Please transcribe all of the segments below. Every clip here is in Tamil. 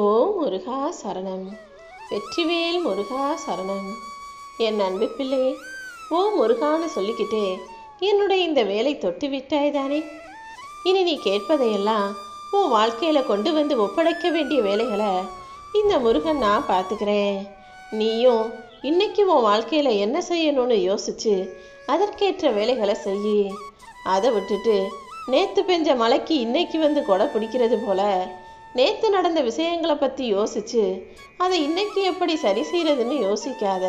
ஓ முருகா சரணம். வெற்றிவேல் முருகா சரணம். என் அன்பு பிள்ளையே ஓ முருகான்னு சொல்லிக்கிட்டே என்னுடைய இந்த வேலை தொட்டு விட்டாய் தானே? இனி நீ கேட்பதையெல்லாம் உன் வாழ்க்கையில் கொண்டு வந்து ஒப்படைக்க வேண்டிய வேலைகளை இந்த முருகன் நான் பார்த்துக்கிறேன். நீயும் இன்னைக்கு உன் வாழ்க்கையில் என்ன செய்யணும்னு யோசிச்சு அதற்கேற்ற வேலைகளை செய் அதை விட்டுட்டு நேற்று பெஞ்ச மலைக்கு இன்னைக்கு வந்து கொடை பிடிக்கிறது போல நேற்று நடந்த விஷயங்களை பற்றி யோசிச்சு அதை இன்னைக்கு எப்படி சரி செய்யறதுன்னு யோசிக்காத.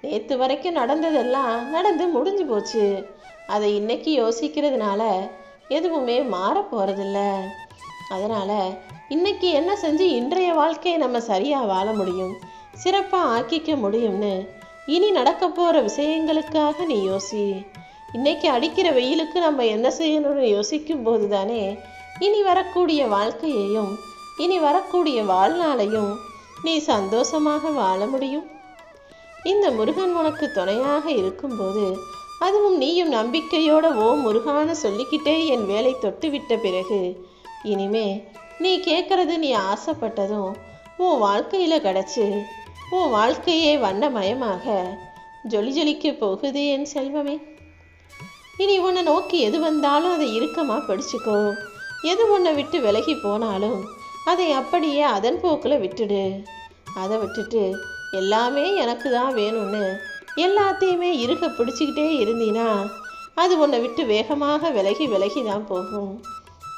நேற்று வரைக்கும் நடந்ததெல்லாம் நடந்து முடிஞ்சு போச்சு. அதை இன்னைக்கு யோசிக்கிறதுனால எதுவுமே மாற போகிறதில்ல அதனால் இன்னைக்கு என்ன செஞ்சு இன்றைய வாழ்க்கையை நம்ம சரியாக வாழ முடியும் சிறப்பாக ஆக்கிக்க முடியும்னு இனி நடக்க போகிற விஷயங்களுக்காக நீ யோசி. இன்னைக்கு அடிக்கிற வெயிலுக்கு நம்ம என்ன செய்யணும்னு யோசிக்கும் போது தானே இனி வரக்கூடிய வாழ்க்கையையும் இனி வரக்கூடிய வாழ்நாளையும் நீ சந்தோஷமாக வாழ முடியும். இந்த முருகன் உனக்கு துணையாக இருக்கும்போது அதுவும் நீயும் நம்பிக்கையோட ஓ முருகான சொல்லிக்கிட்டே என் வேலை தொட்டு விட்ட பிறகு இனிமே நீ கேட்கறது நீ ஆசைப்பட்டதும் உன் வாழ்க்கையில் கிடச்சி உன் வாழ்க்கையே வண்ணமயமாக ஜொலி ஜொலிக்க போகுது என் செல்வமே. இனி உன்னை நோக்கி எது வந்தாலும் அதை இறுக்கமாக படிச்சுக்கோ. எது ஒன்றை விட்டு விலகி போனாலும் அதை அப்படியே அதன் போக்கில் விட்டுடு. அதை விட்டுட்டு எல்லாமே எனக்கு தான் வேணும்னு எல்லாத்தையுமே இருக பிடிச்சிக்கிட்டே இருந்தீன்னா அது உன்னை விட்டு வேகமாக விலகி விலகி தான் போகும்.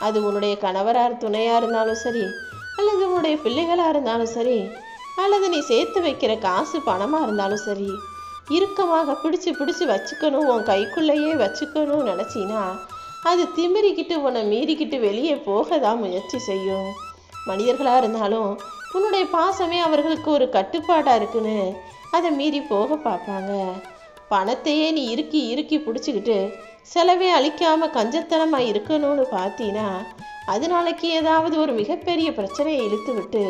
அது உன்னுடைய கணவரார் துணையாக இருந்தாலும் சரி அல்லது உன்னுடைய பிள்ளைகளாக இருந்தாலும் சரி அல்லது நீ சேர்த்து வைக்கிற காசு பணமாக இருந்தாலும் சரி இறுக்கமாக பிடிச்சி பிடிச்சி வச்சுக்கணும் உன் கைக்குள்ளேயே வச்சுக்கணும்னு நினச்சின்னா அது திமிரிக்கிட்டு உன்னை மீறிக்கிட்டு வெளியே போக தான் முயற்சி செய்யும். மனிதர்களாக இருந்தாலும் உன்னுடைய பாசமே அவர்களுக்கு ஒரு கட்டுப்பாடாக இருக்குன்னு அதை மீறி போக பார்ப்பாங்க. பணத்தையே நீ இறுக்கி இறுக்கி பிடிச்சிக்கிட்டு செலவே அழிக்காமல் கஞ்சத்தனமாக இருக்கணும்னு பார்த்தீங்கன்னா அது நாளைக்கு ஏதாவது ஒரு மிகப்பெரிய பிரச்சனையை இழுத்து விட்டு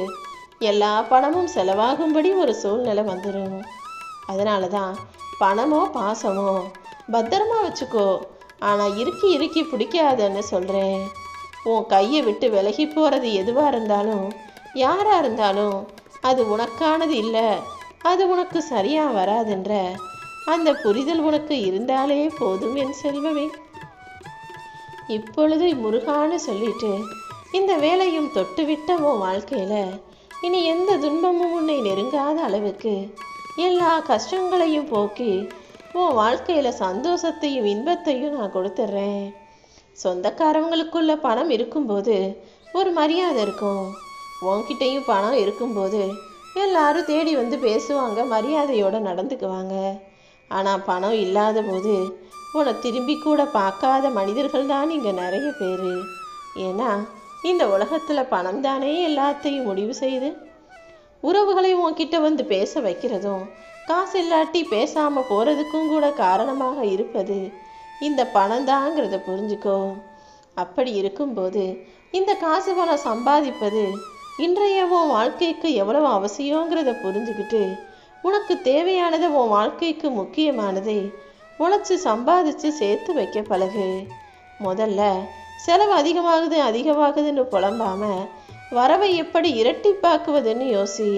எல்லா பணமும் செலவாகும்படி ஒரு சூழ்நிலை வந்துடும் அதனால தான் பணமோ பாசமோ பத்திரமா வச்சுக்கோ. ஆனால் இறுக்கி இறுக்கி பிடிக்காதன்னு சொல்கிறேன் உன் கையை விட்டு விலகி போகிறது எதுவாக இருந்தாலும் யாராக இருந்தாலும் அது உனக்கானது இல்லை அது உனக்கு சரியாக வராதுன்ற அந்த புரிதல் உனக்கு இருந்தாலே போதும் என் செல்வமே. இப்பொழுது முருகான்னு சொல்லிட்டு இந்த வேலையும் தொட்டுவிட்ட உன் வாழ்க்கையில் இனி எந்த துன்பமும் உன்னை நெருங்காத அளவுக்கு எல்லா கஷ்டங்களையும் போக்கி உன் வாழ்க்கையில் சந்தோஷத்தையும் இன்பத்தையும் நான் கொடுத்துட்றேன். சொந்தக்காரவங்களுக்குள்ள பணம் இருக்கும்போது ஒரு மரியாதை இருக்கும். உன்கிட்டையும் பணம் இருக்கும்போது எல்லாரும் தேடி வந்து பேசுவாங்க மரியாதையோடு நடந்துக்குவாங்க. ஆனால் பணம் இல்லாத போது உன்னை திரும்பி கூட பார்க்காத மனிதர்கள் தான் இங்கே நிறைய பேர். ஏன்னா இந்த உலகத்தில் பணம் தானே எல்லாத்தையும் முடிவு செய்து உறவுகளை உன்கிட்ட வந்து பேச வைக்கிறதும் காசு இல்லாட்டி பேசாமல் போகிறதுக்கும் கூட காரணமாக இருப்பது இந்த பணம் தாங்கிறத புரிஞ்சுக்கோ. அப்படி இருக்கும்போது இந்த காசு பணம் சம்பாதிப்பது இன்றைய உன் வாழ்க்கைக்கு எவ்வளவு அவசியங்கிறத புரிஞ்சுக்கிட்டு உனக்கு தேவையானதை உன் வாழ்க்கைக்கு முக்கியமானதை உழைச்சி சம்பாதிச்சு சேர்த்து வைக்க பழகு. முதல்ல செலவு அதிகமாகுது அதிகமாகுதுன்னு புலம்பாம வரவை எப்படி இரட்டிப்பாக்குவதுன்னு யோசி.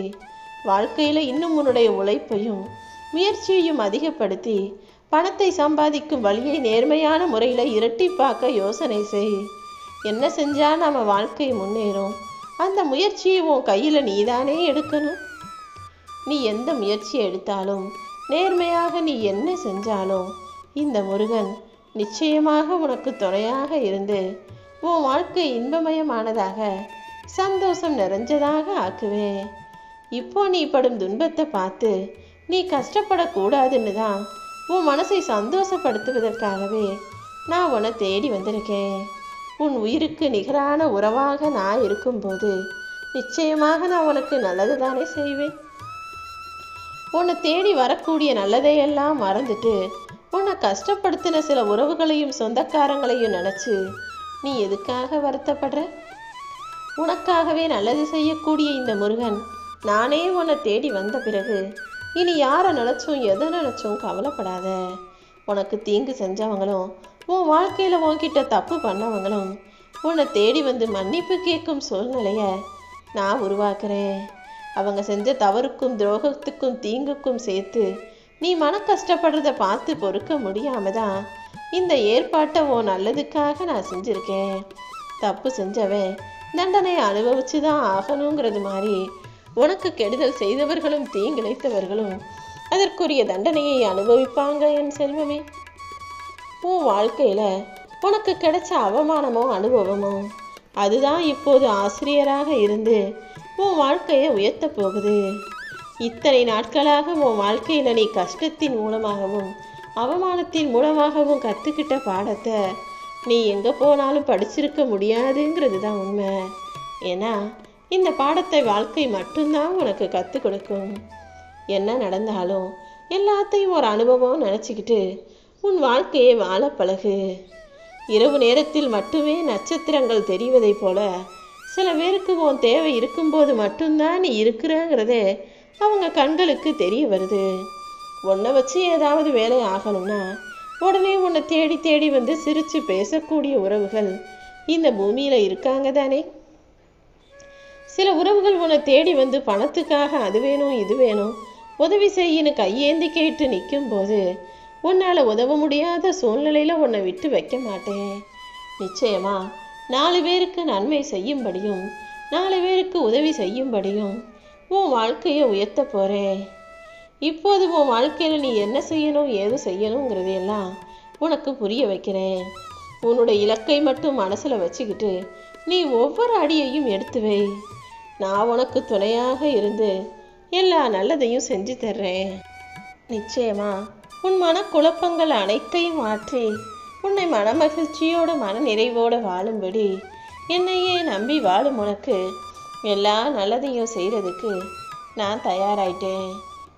வாழ்க்கையில் இன்னும் உன்னுடைய உழைப்பையும் முயற்சியையும் அதிகப்படுத்தி பணத்தை சம்பாதிக்கும் வழியை நேர்மையான முறையில் இரட்டிப்பாக்க யோசனை செய். என்ன செஞ்சால் நம்ம வாழ்க்கை முன்னேறும்? அந்த முயற்சியை உன் கையில் நீதானே எடுக்கணும். நீ எந்த முயற்சியை எடுத்தாலும் நேர்மையாக நீ என்ன செஞ்சாலும் இந்த முருகன் நிச்சயமாக உனக்கு துணையாக இருந்து உன் வாழ்க்கை இன்பமயமானதாக சந்தோஷம் நிறைஞ்சதாக ஆக்குவேன். இப்போ நீ படும் துன்பத்தை பார்த்து நீ கஷ்டப்படக்கூடாதுன்னு தான் உன் மனசை சந்தோஷப்படுத்துவதற்காகவே நான் உன்னை தேடி வந்திருக்கேன். உன் உயிருக்கு நிகரான உறவாக நான் இருக்கும்போது நிச்சயமாக நான் உனக்கு நல்லது தானே செய்வேன். உன்னை தேடி வரக்கூடிய நல்லதையெல்லாம் மறந்துட்டு உன்னை கஷ்டப்படுத்தின சில உறவுகளையும் சொந்தக்காரங்களையும் நினச்சி நீ எதுக்காக வருத்தப்படுற? உனக்காகவே நல்லது செய்யக்கூடிய இந்த முருகன் நானே உன்னை தேடி வந்த பிறகு இனி யாரை நினச்சும் எதை நினச்சும் கவலைப்படாத. உனக்கு தீங்கு செஞ்சவங்களும் உன் வாழ்க்கையில் உன்கிட்ட தப்பு பண்ணவங்களும் உன்னை தேடி வந்து மன்னிப்பு கேட்கும் சூழ்நிலையை நான் உருவாக்குறேன். அவங்க செஞ்ச தவறுக்கும் துரோகத்துக்கும் தீங்குக்கும் சேர்த்து நீ மன கஷ்டப்படுறத பார்த்து பொறுக்க முடியாம தான் இந்த ஏற்பாட்டை உன் நல்லதுக்காக நான் செஞ்சுருக்கேன். தப்பு செஞ்சவன் தண்டனை அனுபவிச்சு தான் ஆகணுங்கிறது மாதிரி உனக்கு கெடுதல் செய்தவர்களும் தீங்கிழைத்தவர்களும் அதற்குரிய தண்டனையை அனுபவிப்பாங்க என் செல்வமே. உன் வாழ்க்கையில் உனக்கு கிடைச்ச அவமானமோ அனுபவமோ அதுதான் இப்போது ஆசிரியராக இருந்து உன் வாழ்க்கையை உயர்த்த போகுது. இத்தனை நாட்களாக உன் வாழ்க்கையில் நீ கஷ்டத்தின் மூலமாகவும் அவமானத்தின் மூலமாகவும் கற்றுக்கிட்ட பாடத்தை நீ எங்கே போனாலும் படிச்சிருக்க முடியாதுங்கிறது தான் உண்மை. ஏன்னா இந்த பாடத்தை வாழ்க்கை மட்டும்தான் உனக்கு கற்றுக் கொடுக்கும். என்ன நடந்தாலும் எல்லாத்தையும் ஒரு அனுபவம் நினச்சிக்கிட்டு உன் வாழ்க்கையை வாழ பழகு. இரவு நேரத்தில் மட்டுமே நட்சத்திரங்கள் தெரிவதைப் போல சில பேருக்கு உன் தேவை இருக்கும்போது மட்டும்தான் நீ இருக்கிறங்கிறதே அவங்க கண்களுக்கு தெரிய வருது. உன்னை வச்சு ஏதாவது வேலை ஆகணும்னா உடனே உன்னை தேடி தேடி வந்து சிரித்து பேசக்கூடிய உறவுகள் இந்த பூமியில் இருக்காங்க தானே? சில உறவுகள் உன்னை தேடி வந்து பணத்துக்காக அது வேணும் இது வேணும். உதவி செய்யின்னு கையேந்தி கேட்டு நிற்கும் போது உன்னால் உதவ முடியாத சூழ்நிலையில் உன்னை விட்டு வைக்க மாட்டேன். நிச்சயமா நாலு பேருக்கு நன்மை செய்யும்படியும் நாலு பேருக்கு உதவி செய்யும்படியும் உன் வாழ்க்கையை உயர்த்த போகிறேன் இப்போது உன் வாழ்க்கையில் நீ என்ன செய்யணும் ஏது செய்யணுங்கிறதையெல்லாம் உனக்கு புரிய வைக்கிறேன். உன்னோட இலக்கை மட்டும் மனசில் வச்சுக்கிட்டு நீ ஒவ்வொரு அடியையும் எடுத்து வை. நான் உனக்கு துணையாக இருந்து எல்லா நல்லதையும் செஞ்சு தர்றேன். நிச்சயமா உன் மனக்குழப்பங்கள் அனைத்தையும் மாற்றி உன்னை மனமகிழ்ச்சியோட மன நிறைவோடு வாழும்படி என்னையே நம்பி வாழும் உனக்கு எல்லா நல்லதையும் செய்கிறதுக்கு நான் தயாராயிட்டேன்.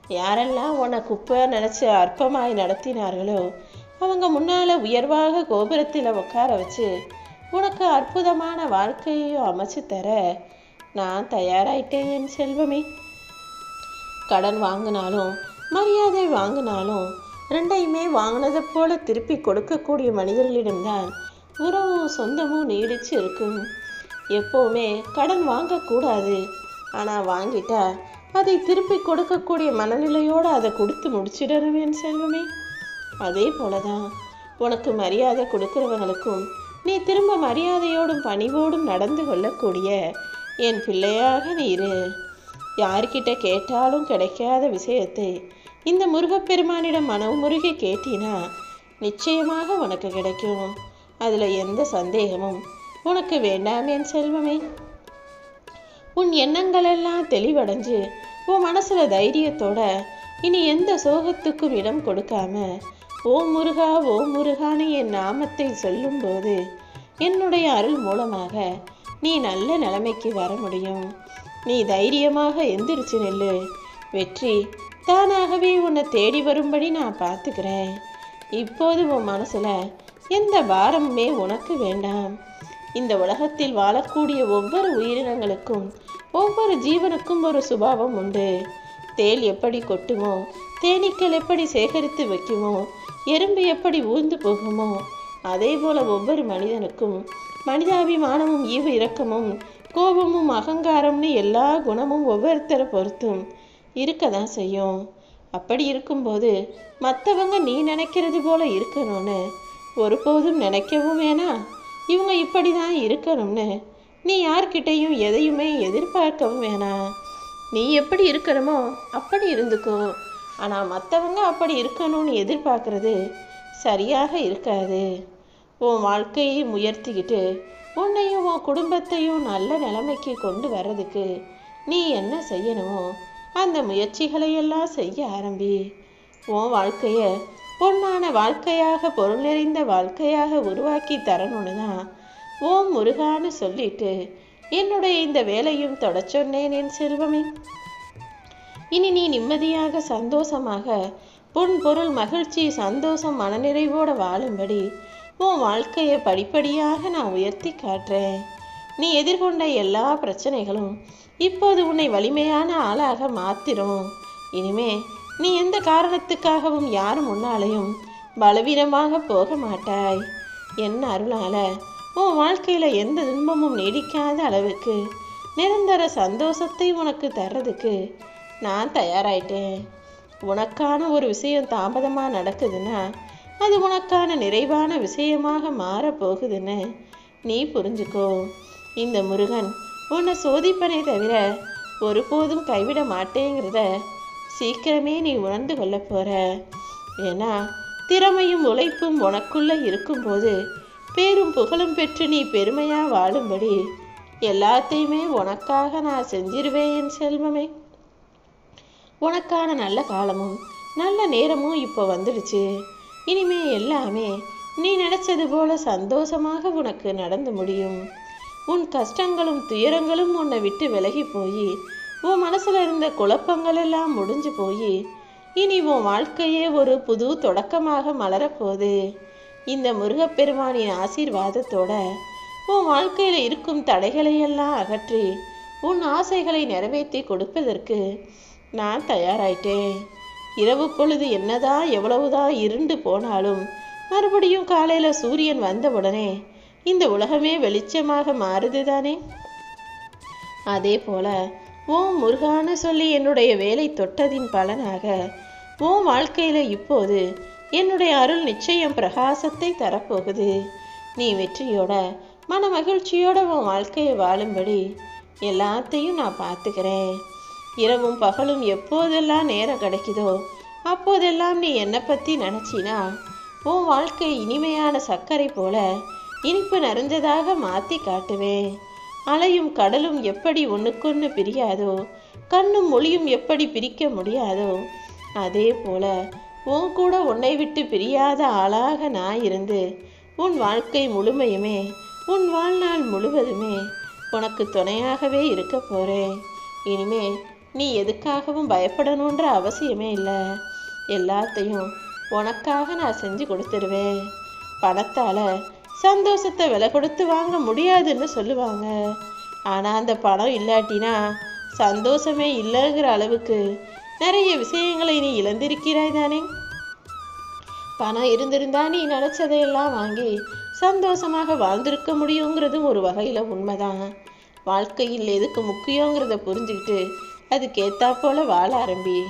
யாரெல்லாம் உன்னை குப்பை நினச்சி அற்பமாய் நடத்தினார்களோ அவங்க முன்னால் உயர்வாக கோபுரத்தில் உட்கார வச்சு உனக்கு அற்புதமான வாழ்க்கையையும் அமைச்சு தர நான் தயாராயிட்டேன் என் செல்வமே. கடன் வாங்கினாலும் மரியாதை வாங்கினாலும் ரெண்டையுமே வாங்கினதை போல திருப்பி கொடுக்கக்கூடிய மனிதர்களிடம்தான் உறவும் சொந்தமும் நீடிச்சு இருக்கும். எப்போவுமே கடன் வாங்கக்கூடாது. ஆனால் வாங்கிட்டா அதை திருப்பி கொடுக்கக்கூடிய மனநிலையோடு அதை கொடுத்து முடிச்சிடணும் என் செல்வமே. அதே போல தான் உனக்கு மரியாதை கொடுக்குறவங்களுக்கும் நீ திரும்ப மரியாதையோடும் பணிவோடும் நடந்து கொள்ளக்கூடிய என் பிள்ளையாக நீ இரு யார்கிட்ட கேட்டாலும் கிடைக்காத விஷயத்தை இந்த முருகப்பெருமானிடம் மனமுருகி கேட்டினா நிச்சயமாக உனக்கு கிடைக்கும். அதில் எந்த சந்தேகமும் உனக்கு வேண்டாம் என் செல்வமே. உன் எண்ணங்களெல்லாம் தெளிவடைஞ்சு உன் மனசில் தைரியத்தோட இனி எந்த சோகத்துக்கும் இடம் கொடுக்காம ஓம் முருகா ஓ முருகான்னு என் நாமத்தை சொல்லும்போது என்னுடைய அருள் மூலமாக நீ நல்ல நிலைமைக்கு வர முடியும். நீ தைரியமாக எந்திரிச்சு நெல்லு. வெற்றி தானாகவே உன்னை தேடி வரும்படி நான் பார்த்துக்கிறேன். இப்போது உன் மனசில் எந்த பாரமுமே உனக்கு வேண்டாம். இந்த உலகத்தில் வாழக்கூடிய ஒவ்வொரு உயிரினங்களுக்கும் ஒவ்வொரு ஜீவனுக்கும் ஒரு சுபாவம் உண்டு. தேல் எப்படி கொட்டுமோ தேனீக்கள் எப்படி சேகரித்து வைக்குமோ எறும்பு எப்படி ஊர்ந்து போகுமோ அதே போல ஒவ்வொரு மனிதனுக்கும் மனிதாபிமானமும் ஈவு இரக்கமும் கோபமும் அகங்காரம்னு எல்லா குணமும் ஒவ்வொருத்தரை பொறுத்தும் இருக்க தான் செய்யும். அப்படி இருக்கும்போது மற்றவங்க நீ நினைக்கிறது போல இருக்கணும்னு ஒருபோதும் நினைக்கவும் வேணாம் இவங்க இப்படி தான் இருக்கணும்னு நீ யார்கிட்டையும் எதையுமே எதிர்பார்க்கவும் வேணாம் நீ எப்படி இருக்கணுமோ அப்படி இருந்துக்கோ. ஆனால் மற்றவங்க அப்படி இருக்கணும்னு எதிர்பார்க்கறது சரியாக இருக்காது. உன் வாழ்க்கையை உயர்த்திக்கிட்டு உன்னையும் உன் குடும்பத்தையும் நல்ல நிலைமைக்கு கொண்டு வர்றதுக்கு நீ என்ன செய்யணுமோ அந்த முயற்சிகளை எல்லாம் செய்ய ஆரம்பி. உன் வாழ்க்கையை பொன்னான வாழ்க்கையாக பொருள் நிறைந்த வாழ்க்கையாக உருவாக்கி தரணும்னு தான் ஓம் முருகான்னு சொல்லிட்டு என்னுடைய இந்த வேலையும் தொடச்சொன்னேன் என் செல்வமே. இனி நீ நிம்மதியாக சந்தோஷமாக பொன் பொருள் மகிழ்ச்சி சந்தோஷம் மனநிறைவோடு வாழும்படி உன் வாழ்க்கையை படிப்படியாக நான் உயர்த்தி காட்டுறேன். நீ எதிர்கொண்ட எல்லா பிரச்சனைகளும் இப்போது உன்னை வலிமையான ஆளாக மாத்திரும். இனிமே நீ எந்த காரணத்துக்காகவும் யார் முன்னாலையும் பலவீனமாக போக மாட்டாய். என் அருளால உன் வாழ்க்கையில எந்த துன்பமும் நீடிக்காத அளவுக்கு நிரந்தர சந்தோஷத்தை உனக்கு தர்றதுக்கு நான் தயாராயிட்டேன். உனக்கான ஒரு விஷயம் தாமதமாக நடக்குதுன்னா அது உனக்கான நிறைவான விஷயமாக மாறப்போகுதுன்னு நீ புரிஞ்சுக்கோ. இந்த முருகன் உன்னை சோதிப்பனே தவிர ஒருபோதும் கைவிட மாட்டேங்கிறத சீக்கிரமே நீ உணர்ந்து கொள்ள போற. ஏன்னா திறமையும் உழைப்பும் உனக்குள்ளே இருக்கும்போது பேரும் புகழும் பெற்று நீ பெருமையாக வாழும்படி எல்லாத்தையுமே உனக்காக நான் செஞ்சிருவேன் என் செல்வமே. உனக்கான நல்ல காலமும் நல்ல நேரமும் இப்போ வந்துடுச்சு. இனிமே எல்லாமே நீ நினைச்சது போல சந்தோஷமாக உனக்கு நடந்து முடியும். உன் கஷ்டங்களும் துயரங்களும் உன்னை விட்டு விலகி போய் உன் மனசுல இருந்த குழப்பங்கள் எல்லாம் முடிஞ்சு போய் இனி உன் வாழ்க்கையே ஒரு புது தொடக்கமாக மலரப்போகுது. இந்த முருகப்பெருமானின் ஆசீர்வாதத்தோட உன் வாழ்க்கையில் இருக்கும் தடைகளை எல்லாம் அகற்றி உன் ஆசைகளை நிறைவேற்றி கொடுப்பதற்கு நான் தயாராயிட்டேன். இரவு பொழுது என்னதான் எவ்வளவுதான் இருண்டு போனாலும் மறுபடியும் காலையில சூரியன் வந்தவுடனே இந்த உலகமே வெளிச்சமாக மாறுது தானே? அதே போல ஓம் முருகான்னு சொல்லி என்னுடைய வேலை தொட்டதின் பலனாக உன் வாழ்க்கையில இப்போது என்னுடைய அருள் நிச்சயம் பிரகாசத்தை தரப்போகுது. நீ வெற்றியோட மன மகிழ்ச்சியோட உன் வாழ்க்கையை வாழும்படி எல்லாத்தையும் நான் பார்த்துக்கிறேன். இரவும் பகலும் எப்போதெல்லாம் நேரம் கிடைக்குதோ அப்போதெல்லாம் நீ என்னை பற்றி நினச்சினா உன் வாழ்க்கை இனிமையான சர்க்கரை போல இனிப்பு நிறைஞ்சதாக மாற்றி காட்டுவேன் அலையும் கடலும் எப்படி ஒன்றுக்கொன்று பிரியாதோ கண்ணும் மொழியும் எப்படி பிரிக்க முடியாதோ அதே போல உன் கூட உன்னை விட்டு பிரியாத ஆளாக நான் இருந்து உன் வாழ்க்கை முழுமையுமே உன் வாழ்நாள் முழுவதுமே உனக்கு துணையாகவே இருக்க போறேன். இனிமே நீ எதுக்காகவும் பயப்படணுன்ற அவசியமே இல்லை. எல்லாத்தையும் உனக்காக நான் செஞ்சு கொடுத்துருவேன். பணத்தால சந்தோஷத்தை விலை கொடுத்து வாங்க முடியாதுன்னு சொல்லுவாங்க. ஆனால் அந்த பணம் இல்லாட்டினா சந்தோஷமே இல்லைங்கிற அளவுக்கு நிறைய விஷயங்களை நீ இழந்திருக்கிறாய் தானே? பணம் இருந்திருந்தா நீ நினச்சதையெல்லாம் வாங்கி சந்தோஷமாக வாழ்ந்திருக்க முடியுங்கிறதும் ஒரு வகையில் உண்மைதான். வாழ்க்கையில் எதுக்கு முக்கியங்கிறத புரிஞ்சுக்கிட்டு அதுக்கேத்தா போல வாழ ஆரம்பி.